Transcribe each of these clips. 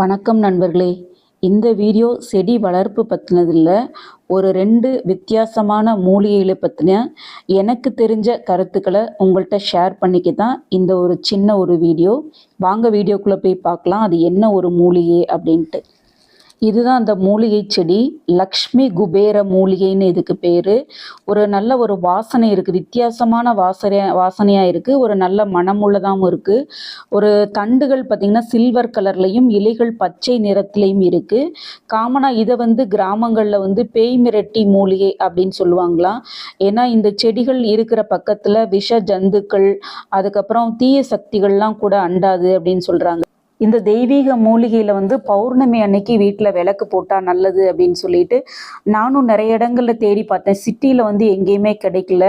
வணக்கம் நண்பர்களே. இந்த வீடியோ செடி வளர்ப்பு பற்றினதில் ஒரு ரெண்டு வித்தியாசமான மூலிகைகளை பற்றின எனக்கு தெரிஞ்ச கருத்துக்களை உங்கள்கிட்ட ஷேர் பண்ணிக்க தான் இந்த ஒரு சின்ன ஒரு வீடியோ. வாங்க வீடியோக்குள்ளே போய் பார்க்கலாம். அது என்ன ஒரு மூலிகை அப்படின்ட்டு. இதுதான் அந்த மூலிகை செடி. லக்ஷ்மி குபேர மூலிகைன்னு இதுக்கு பேர். ஒரு நல்ல ஒரு வாசனை இருக்குது வித்தியாசமான வாசனை வாசனையாக இருக்குது ஒரு நல்ல மனமுள்ளதாகவும் இருக்குது ஒரு தண்டுகள் பார்த்திங்கன்னா சில்வர் கலர்லேயும் இலைகள் பச்சை நிறத்துலையும் இருக்குது காமனாக இதை வந்து கிராமங்களில் வந்து பேய் மிரட்டி மூலிகை அப்படின்னு சொல்லுவாங்களாம். ஏன்னா இந்த செடிகள் இருக்கிற பக்கத்தில் விஷ ஜந்துக்கள் அதுக்கப்புறம் தீய சக்திகள்லாம் கூட அண்டாது அப்படின்னு சொல்கிறாங்க இந்த தெய்வீக மூலிகையில் வந்து பௌர்ணமி அன்னைக்கு வீட்டில் விளக்கு போட்டால் நல்லது அப்படின்னு சொல்லிட்டு நானும் நிறைய இடங்களில் தேடி பார்த்தேன். சிட்டியில் வந்து எங்கேயுமே கிடைக்கல.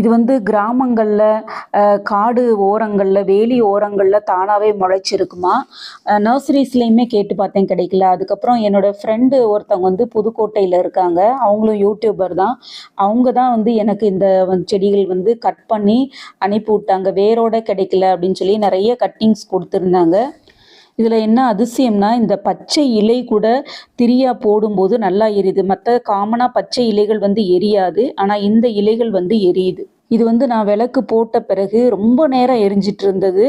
இது வந்து கிராமங்களில் காடு ஓரங்களில் வேலி ஓரங்களில் தானாகவே முளைச்சிருக்குமா? நர்சரிஸ்லேயுமே கேட்டு பார்த்தேன் கிடைக்கல. அதுக்கப்புறம் என்னோட ஃப்ரெண்டு ஒருத்தவங்க வந்து புதுக்கோட்டையில் இருக்காங்க. அவங்களும் யூடியூபர் தான். அவங்க தான் வந்து எனக்கு இந்த செடிகள் வந்து கட் பண்ணி அனுப்பி விட்டாங்க. வேரோட கிடைக்கல அப்படின்னு சொல்லி நிறைய கட்டிங்ஸ் கொடுத்துருந்தாங்க. இதில் என்ன அதிசயம்னா இந்த பச்சை இலை கூட திரியா போடும்போது நல்லா எரியுது. மற்ற காமனாக பச்சை இலைகள் வந்து எரியாது. ஆனால் இந்த இலைகள் வந்து எரியுது. இது வந்து நான் விளக்கு போட்ட பிறகு ரொம்ப நேரம் எரிஞ்சிட்டு இருந்தது.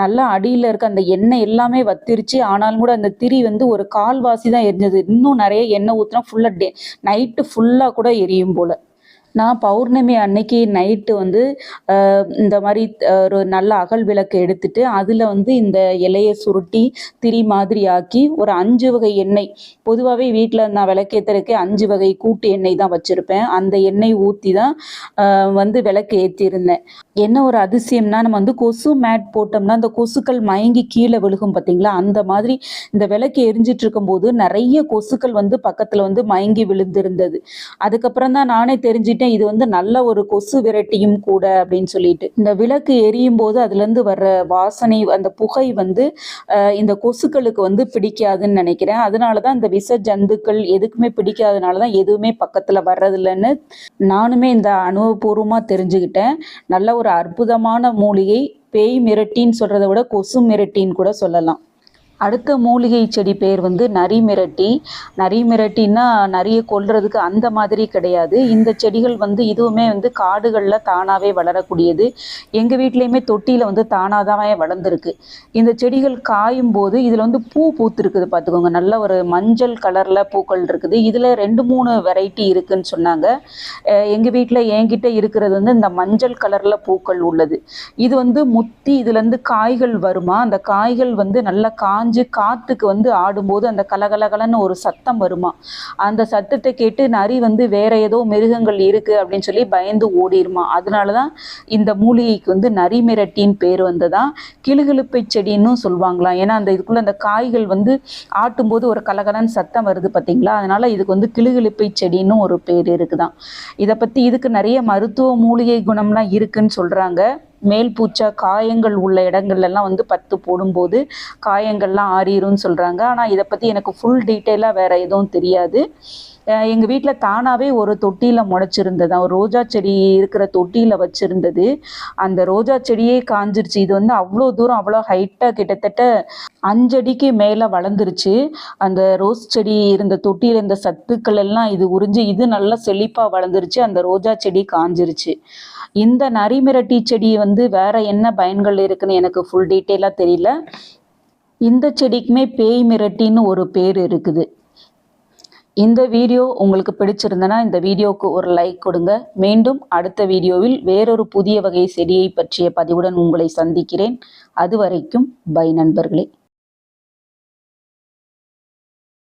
நல்லா அடியில் இருக்க அந்த எண்ணெய் எல்லாமே வத்திருச்சு. ஆனாலும் கூட அந்த திரி வந்து ஒரு கால்வாசி தான் எரிஞ்சது. இன்னும் நிறைய எண்ணெய் ஊற்றினா ஃபுல்லாக டே நைட்டு ஃபுல்லாக கூட எரியும் போல். நான் பௌர்ணமி அன்னைக்கு நைட்டு வந்து இந்த மாதிரி ஒரு நல்ல அகல் விளக்கு எடுத்துட்டு அதில் வந்து இந்த இலையை சுருட்டி திரி மாதிரி ஆக்கி ஒரு அஞ்சு வகை எண்ணெய். பொதுவாகவே வீட்டில் நான் விளக்கேற்றுறதுக்கு அஞ்சு வகை கூட்டு எண்ணெய் தான் வச்சுருப்பேன். அந்த எண்ணெய் ஊற்றி தான் வந்து விளக்கு ஏற்றிருந்தேன் என்ன ஒரு அதிசயம்னா நம்ம வந்து கொசு மேட் போட்டோம்னா அந்த கொசுக்கள் மயங்கி கீழே விழுகும் பார்த்தீங்களா அந்த மாதிரி இந்த விளக்கு எரிஞ்சிட்டு இருக்கும்போது நிறைய கொசுக்கள் வந்து பக்கத்தில் வந்து மயங்கி விழுந்திருந்தது. அதுக்கப்புறம் தான் நானே தெரிஞ்சிட்டேன் இது வந்து நல்ல ஒரு கொசு விரட்டியும் கூட அப்படின்னு சொல்லிட்டு. இந்த விளக்கு எரியும் போது அதுலேருந்து வர்ற வாசனை அந்த புகை வந்து இந்த கொசுக்களுக்கு வந்து பிடிக்காதுன்னு நினைக்கிறேன். அதனால தான் இந்த விஷ ஜந்துக்கள் எதுக்குமே பிடிக்காதனால தான் எதுவுமே பக்கத்தில் வர்றதில்லைன்னு நானுமே இந்த அனுபவபூர்வமாக தெரிஞ்சுக்கிட்டேன் நல்ல ஒரு அற்புதமான மூலிகை பேய் மிரட்டின்னு சொல்கிறத விட கொசு மிரட்டின்னு கூட சொல்லலாம். அடுத்த மூலிகை செடி பேர் வந்து நரி மிரட்டி. நரி மிரட்டின்னா நிறைய கொல்றதுக்கு அந்த மாதிரி கிடையாது. இந்த செடிகள் வந்து இதுவுமே வந்து காடுகளில் தானாகவே வளரக்கூடியது. எங்கள் வீட்லேயுமே தொட்டியில் வந்து தானாகவே வளர்ந்துருக்கு. இந்த செடிகள் காயும் போது இதில் வந்து பூ பூத்துருக்குது பார்த்துக்கோங்க நல்ல ஒரு மஞ்சள் கலரில் பூக்கள் இருக்குது. இதில் ரெண்டு மூணு வெரைட்டி இருக்குன்னு சொன்னாங்க. எங்கள் வீட்டில் என்கிட்ட இருக்கிறது வந்து இந்த மஞ்சள் கலரில் பூக்கள் உள்ளது. இது வந்து முத்தி இதுலேருந்து காய்கள் வருமா? அந்த காய்கள் வந்து நல்லா காஞ்சு காற்றுக்கு வந்து ஆடும்போது அந்த கலகலகலன்னு ஒரு சத்தம் வருமா? அந்த சத்தத்தை கேட்டு நரி வந்து வேற ஏதோ மிருகங்கள் இருக்கு அப்படின்னு சொல்லி பயந்து ஓடிடுமா அதனால தான் இந்த மூலிகைக்கு வந்து நரி மிரட்டின்னு பேர் வந்ததா? கிளுகிழுப்பை செடின்னு சொல்லுவாங்களாம் ஏன்னா அந்த இதுக்குள்ள அந்த காய்கள் வந்து ஆட்டும்போது ஒரு கலகலன்னு சத்தம் வருது பார்த்தீங்களா அதனால இதுக்கு வந்து கிளுகிழுப்பை செடின்னு ஒரு பேர் இருக்குதான். இதை பற்றி இதுக்கு நிறைய மருத்துவ மூலிகை குணம்லாம் இருக்குன்னு சொல்கிறாங்க மேல் பூச்சா காயங்கள் உள்ள இடங்கள்லாம் வந்து பத்து போடும்போது காயங்கள்லாம் ஆறிரும்னு சொல்கிறாங்க ஆனால் இதை பற்றி எனக்கு ஃபுல் டீட்டெயிலாக வேறு எதுவும் தெரியாது. எங்கள் வீட்டில் தானாகவே ஒரு தொட்டியில் முளைச்சிருந்தது. ஒரு ரோஜா செடி இருக்கிற தொட்டியில் வச்சுருந்தது. அந்த ரோஜா செடியே காஞ்சிருச்சு. இது வந்து அவ்வளோ தூரம் அவ்வளோ ஹைட்டாக கிட்டத்தட்ட அஞ்சடிக்கு மேலே வளர்ந்துருச்சு. அந்த ரோஸ் செடி இருந்த தொட்டியில் இருந்த சத்துக்கள் எல்லாம் இது உறிஞ்சு இது நல்லா செழிப்பாக வளர்ந்துருச்சு. அந்த ரோஜா செடி காஞ்சிருச்சு. இந்த நரிமிரட்டி செடி வந்து வேற என்ன பயன்கள் இருக்குன்னு எனக்கு ஃபுல் டீட்டெயிலாக தெரியல. இந்த செடிக்குமே பேய் மிரட்டின்னு ஒரு பேர் இருக்குது. இந்த வீடியோ உங்களுக்கு பிடிச்சிருந்தனா இந்த வீடியோவுக்கு ஒரு லைக் கொடுங்க. மீண்டும் அடுத்த வீடியோவில் வேறொரு புதிய வகை செடியை பற்றிய பதிவுடன் உங்களை சந்திக்கிறேன். அது வரைக்கும் பை நண்பர்களே.